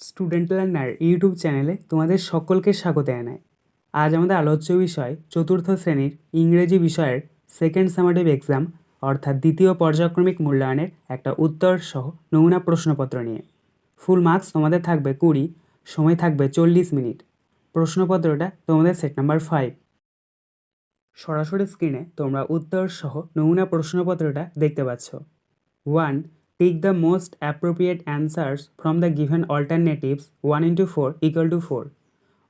Student learner YouTube চ্যানেলে তোমাদের সকলকে স্বাগত জানাই। আজ আমাদের আলোচ্য বিষয় চতুর্থ শ্রেণির ইংরেজি বিষয়ের সেকেন্ড সামাটিভ এক্সাম অর্থাৎ দ্বিতীয় পর্যায়ক্রমিক মূল্যায়নের একটা উত্তর সহ নমুনা প্রশ্নপত্র নিয়ে। ফুল মার্কস তোমাদের থাকবে কুড়ি, সময় থাকবে চল্লিশ মিনিট। প্রশ্নপত্রটা তোমাদের সেট নাম্বার ফাইভ সরাসরি স্ক্রিনে তোমরা উত্তর সহ নমুনা প্রশ্নপত্রটা দেখতে পাচ্ছ। One tick the most appropriate answers from the given alternatives one into four equal to four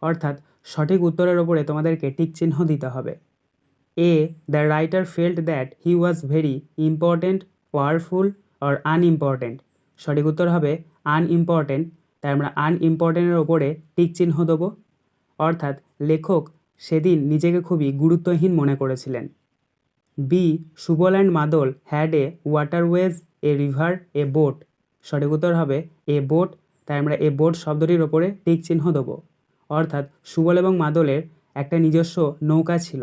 অর্থাৎ, সঠিক উত্তরের ওপরে তোমাদেরকে টিক চিহ্ন দিতে হবে। A the writer felt that he was very important powerful or unimportant সঠিক উত্তর হবে আনইম্পর্ট্যান্ট তাই আমরা আনইম্পর্ট্যান্টের ওপরে টিক চিহ্ন দেবো। অর্থাৎ, লেখক সেদিন নিজেকে খুবই গুরুত্বহীন মনে করেছিলেন। B Subal and Madal had a waterways a river a boat সঠিক উত্তর হবে এ বোট তাই আমরা এ বোট শব্দটির ওপরে টিক চিহ্ন দেবো। অর্থাৎ সুবল এবং মাদলের একটা নিজস্ব নৌকা ছিল।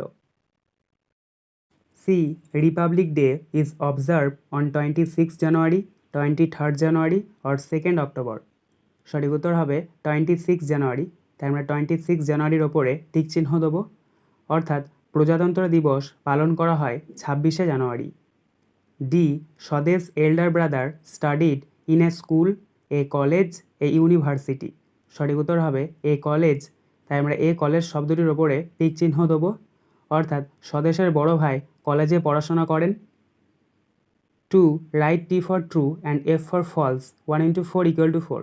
C republic day is observe on twenty six January twenty third January or second October সঠিক উত্তর হবে টোয়েন্টি সিক্স জানুয়ারি তাই আমরা টোয়েন্টি সিক্স জানুয়ারির ওপরে টিক চিহ্ন দেবো। অর্থাৎ প্রজাতন্ত্র দিবস পালন করা হয় ছাব্বিশে জানুয়ারি। D. Swadesh elder brother studied in a school, a college, a university. সঠিক উত্তর হবে এ কলেজ। তাই আমরা এ কলেজ শব্দটির ওপরে টিক চিহ্ন দেবো। অর্থাৎ স্বদেশের বড় ভাই কলেজে পড়াশোনা করেন। Two, right T for true and F for false, one into four equal to four.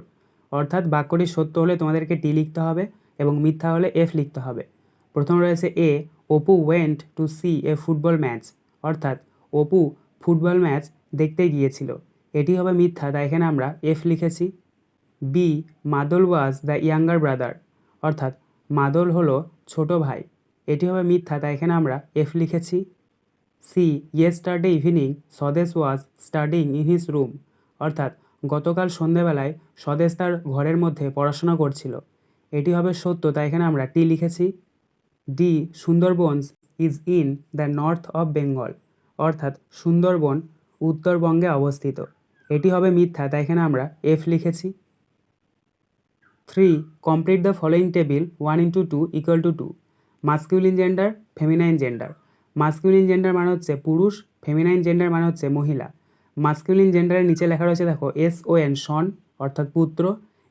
অর্থাৎ বাক্যটি সত্য হলে তোমাদেরকে টি লিখতে হবে এবং মিথ্যা হলে এফ লিখতে হবে। প্রথম রয়েছে A Apu went to see a football match অর্থাৎ অপু ফুটবল ম্যাচ দেখতে গিয়েছিল। এটি হবে মিথ্যা, তাই এখানে আমরা এফ লিখেছি। বি মাদল ওয়াজ দ্য ইয়াঙ্গার ব্রাদার অর্থাৎ মাদল হলো ছোট ভাই। এটি হবে মিথ্যা, তাই এখানে আমরা এফ লিখেছি। সি ইয়ে yesterday evening Swadesh was studying in his room অর্থাৎ গতকাল সন্ধেবেলায় স্বদেশ তার ঘরের মধ্যে পড়াশোনা করছিল। এটি হবে সত্য, তাই এখানে আমরা টি লিখেছি। D Sundarbans is in the north of Bengal, অর্থাৎ সুন্দরবন উত্তরবঙ্গে অবস্থিত। এটি হবে মিথ্যা, তাই এখানে আমরা এফ লিখেছি। Three, complete the following table, one into two equal to two. Masculine gender, feminine gender. Masculine gender মানে হচ্ছে পুরুষ, ফেমিনাইন জেন্ডার মানে হচ্ছে মহিলা। মাস্কিউলিন জেন্ডারের নিচে লেখা রয়েছে, দেখো এস ও এন সন, অর্থাৎ পুত্র।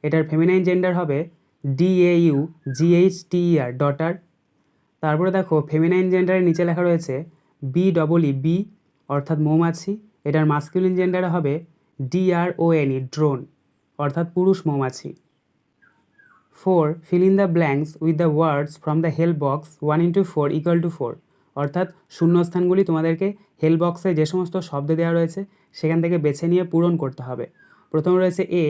এটার ফেমিনাইন জেন্ডার হবে D A U G H T E R daughter দেখো ফেমিনাইন জেন্ডারের নিচে লেখা রয়েছে বি ডবল ই বি অর্থাৎ মৌমাছি। এটার মাস্কিউলিন জেন্ডার হবে D R O N E drone অর্থাৎ পুরুষ মৌমাছি। Four fill in the blanks with the words from the help box one into four equal to four অর্থাৎ শূন্যস্থানগুলি তোমাদেরকে হেল্প বক্সে যে সমস্ত শব্দ দেওয়া রয়েছে, সেখান থেকে বেছে নিয়ে পূরণ করতে হবে। প্রথম রয়েছে A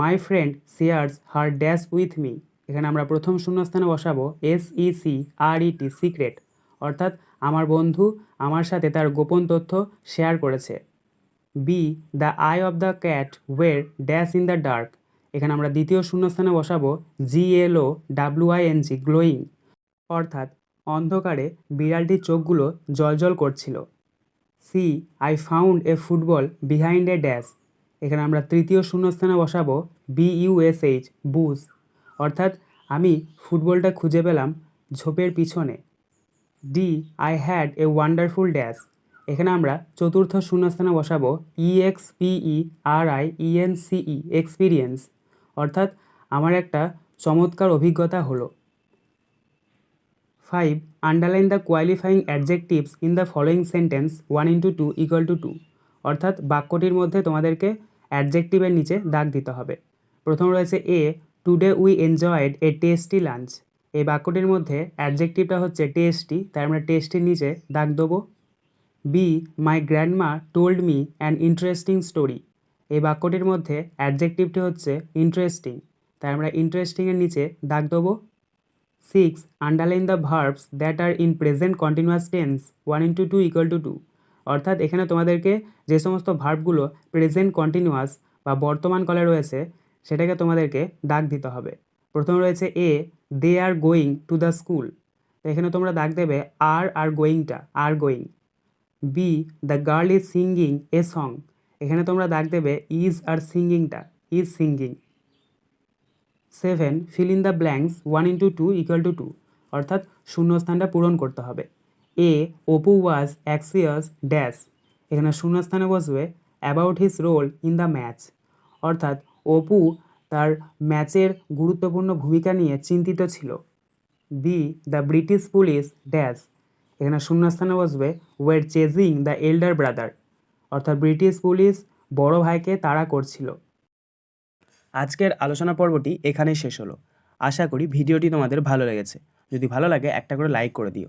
my friend shares her dash with me এখানে আমরা প্রথম শূন্যস্থানে বসাবো S E C R E T secret অর্থাৎ আমার বন্ধু আমার সাথে তার গোপন তথ্য শেয়ার করেছে। B the eye of the cat were dash in the dark এখানে আমরা দ্বিতীয় শূন্যস্থানে বসাবো G L O W I N G glowing অর্থাৎ অন্ধকারে বিড়ালটির চোখগুলো জলজল করছিল। C I found a football behind a dash এখানে আমরা তৃতীয় শূন্যস্থানে বসাবো বি ইউএসএইচ বুস অর্থাৎ আমি ফুটবলটা খুঁজে পেলাম ঝোপের পিছনে। D I had a wonderful dash এখানে আমরা চতুর্থ শূন্যস্থানে বসাবো E X P E R I E N C E experience অর্থাৎ আমার একটা চমৎকার অভিজ্ঞতা হলো। Five underline the qualifying adjectives in the following sentence one into two equal to two অর্থাৎ বাক্যটির মধ্যে তোমাদেরকে অ্যাডজেক্টিভের নিচে দাগ দিতে হবে। প্রথম রয়েছে A today we enjoyed a tasty lunch এই বাক্যটির মধ্যে অ্যাডজেক্টিভটা হচ্ছে টেস্টি তাই আমরা টেস্টির নিচে দাগ দেবো। B my grandma told me an interesting story এই বাক্যটির মধ্যে অ্যাডজেক্টিভটি হচ্ছে ইন্টারেস্টিং তাই আমরা ইন্টারেস্টিংয়ের নিচে দাগ দেবো। Six underline the verbs that are in present continuous tense one into two equal to two অর্থাৎ এখানে তোমাদেরকে যে সমস্ত ভার্বগুলো প্রেজেন্ট কন্টিনিউয়াস বা বর্তমান কলে রয়েছে সেটাকে তোমাদেরকে দাগ দিতে হবে। প্রথম রয়েছে A they are going to the school এখানে তোমরা দাগ দেবে আর আর গোয়িংটা are going B the girl is singing a song এখানে তোমরা দাগ দেবে ইজ আর সিঙ্গিংটা is singing seven fill in the blanks one into two equal to two অর্থাৎ শূন্যস্থানটা পূরণ করতে হবে। এ অপু ওয়াজ অ্যাক্সিয়াস ড্যাশ এখানে শূন্যস্থানে বসবে about his role in the match অর্থাৎ অপু তার ম্যাচের গুরুত্বপূর্ণ ভূমিকা নিয়ে চিন্তিত ছিল। B the British police dash এখানে শূন্যস্থানে বসবে were chasing the elder brother অর্থাৎ ব্রিটিশ পুলিশ বড় ভাইকে তাড়া করছিল। আজকের আলোচনা পর্বটি এখানেই শেষ হলো। আশা করি ভিডিওটি তোমাদের ভালো লেগেছে। যদি ভালো লাগে একটা করে লাইক করে দিও।